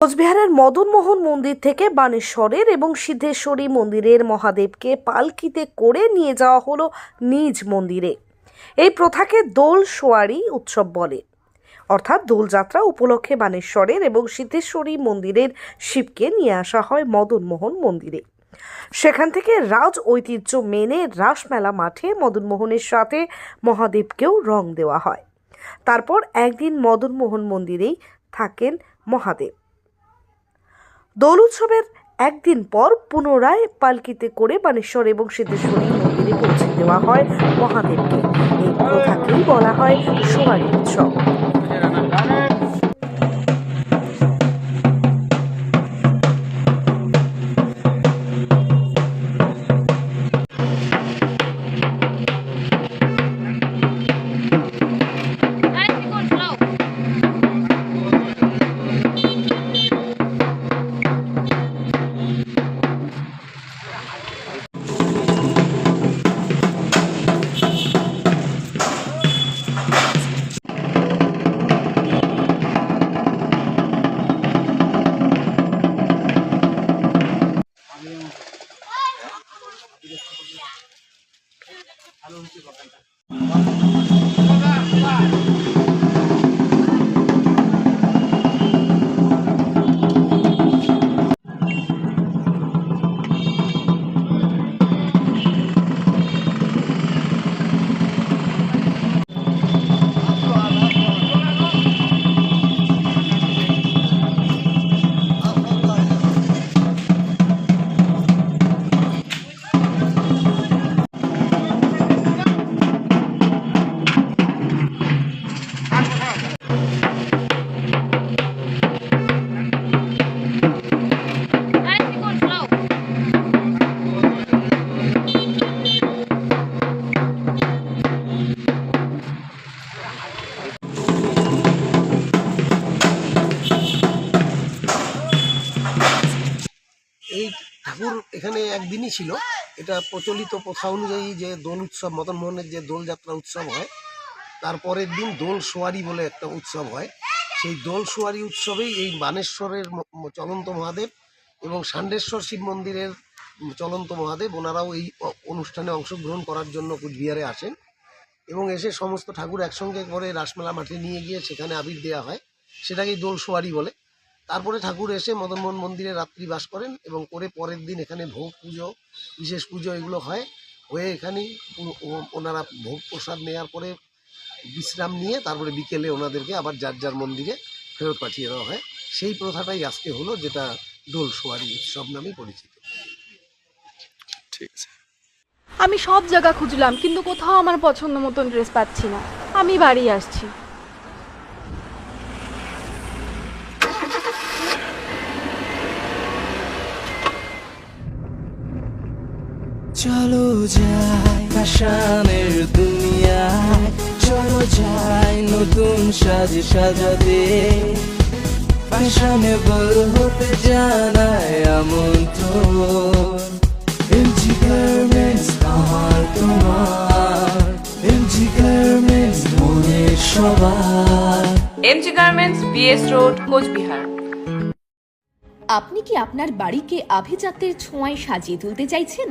কোচবিহারের মদনমোহন মন্দির থেকে বানেশ্বরের এবং সিদ্ধেশ্বরী মন্দিরের মহাদেবকে পালকিতে করে নিয়ে যাওয়া হলো নিজ মন্দিরে। এই প্রথাকে দোল সোয়ারি উৎসব বলে। অর্থাৎ দোলযাত্রা উপলক্ষে বানেশ্বরের এবং সিদ্ধেশ্বরী মন্দিরের শিবকে নিয়ে আসা হয় মদনমোহন মন্দিরে। সেখান থেকে রাজ ঐতিহ্য মেনে রাসমেলা মাঠে মদনমোহনের সাথে মহাদেবকেও রং দেওয়া হয়। তারপর একদিন মদনমোহন মন্দিরেই থাকেন মহাদেব। দোল উৎসবের একদিন পর পুনরায় পালকিতে করে বানেশ্বর এবং সিদ্ধেশ্বরী মন্দিরে পৌঁছে দেওয়া হয় মহাদেবকে। এই প্রথাকেই বলা হয় সোয়ারি উৎসব। এই ঠাকুর এখানে একদিনই ছিল। এটা প্রচলিত প্রথা অনুযায়ী যে দোল উৎসব, মদন মোহনের যে দোলযাত্রা উৎসব হয় তারপরের দিন দোল সোয়ারি বলে একটা উৎসব হয়। সেই দোল সোয়ারি উৎসবেই এই বানেশ্বরের চলন্ত মহাদেব এবং ষান্ডেশ্বর শিব মন্দিরের চলন্ত মহাদেব, ওনারাও এই অনুষ্ঠানে অংশগ্রহণ করার জন্য কুচবিহারে আসেন এবং এসে সমস্ত ঠাকুর একসঙ্গে করে রাসমেলা মাঠে নিয়ে গিয়ে সেখানে আবির দেওয়া হয়। সেটাকেই দোল সোয়ারি বলে। তারপরে ঠাকুর এসে মদনমোহন মন্দিরে রাত্রি বাস করেন এবং করে পরের দিন এখানে ভোগ পুজো বিশেষ পুজো এগুলো হয়। হয়ে এখানেই ওনারা ভোগ প্রসাদ নেওয়ার পরে বিশ্রাম নিয়ে তারপরে বিকেলে ওনাদেরকে আবার যার যার মন্দিরে ফেরত পাঠিয়ে দেওয়া হয়। সেই প্রথাটাই আজকে হলো যেটা দোল সোয়ারি উৎসব নামে পরিচিত। ঠিক আছে। আমি সব জায়গা খুঁজলাম কিন্তু কোথাও আমার পছন্দ মতন ড্রেস পাচ্ছি না। আমি বাড়ি আসছি। চলো যাই ফ্যাশনের দুনিয়ায় চলো যাই নতুন সাজে সাজাতে। ফ্যাশনেবল হতে জানায় আমন্ত্রণ। এমজি গার্মেন্টস আমার তোমার। এমজি গার্মেন্টস মনের সবার। MG garments BS road Coochbehar. আপনি কি আপনার বাড়িকে আভিজাত্যের ছোঁয়ায় সাজিয়ে তুলতে চাইছেন?